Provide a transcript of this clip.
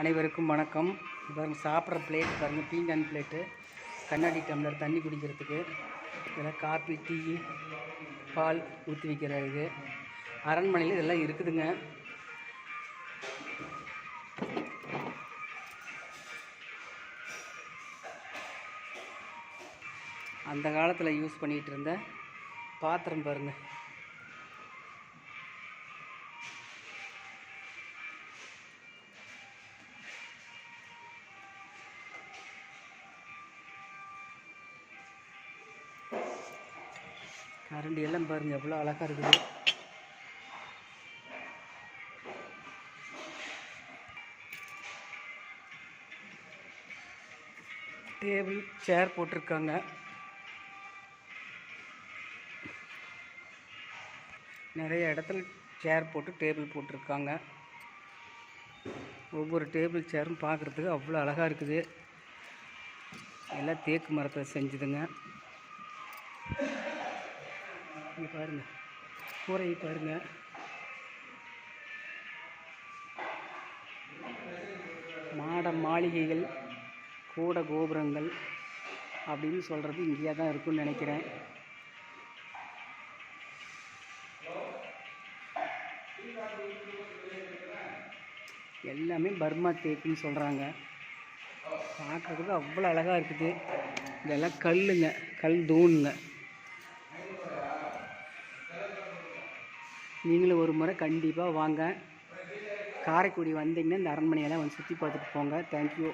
அனைவருக்கும் வணக்கம். பாருங்கள் சாப்பிட்ற பிளேட் பாருங்கள் பீங்கான் பிளேட்டு கண்ணாடி டம்ளர் தண்ணி குடிக்கிறதுக்கு. இதெல்லாம் காப்பி டீ பால் ஊற்றி வைக்கிற இது. அரண்மனையில் இதெல்லாம் இருக்குதுங்க. அந்த காலத்தில் யூஸ் பண்ணிகிட்டு இருந்த பாத்திரம் பாருங்கள் கரண்டி எல்லாம் பாருங்க எவ்வளோ அழகாக இருக்குது. டேபிள் சேர் போட்டிருக்காங்க. நிறைய இடத்துல சேர் போட்டு டேபிள் போட்டிருக்காங்க. ஒவ்வொரு டேபிள் சேரும் பார்க்குறதுக்கு அவ்வளோ அழகாக இருக்குது. எல்லாம் தேக்கு மரத்தை செஞ்சுதுங்க. இங்கே பாருங்கள் கூரையை பாருங்கள் மாட மாளிகைகள் கூட கோபுரங்கள் அப்படின்னு சொல்கிறது இங்கேயே தான் இருக்குன்னு நினைக்கிறேன். எல்லாமே பர்மா தேக்குன்னு சொல்கிறாங்க பார்க்குறதுக்கு அவ்வளோ அழகாக இருக்குது. இதெல்லாம் கல்லுங்க கல் தூணுங்க. நீங்களும் ஒரு முறை கண்டிப்பாக வாங்க. காரைக்குடி வந்தீங்கன்னா இந்த அரண்மனையெல்லாம் வந்து சுற்றி பார்த்துட்டு போங்க. தேங்க்யூ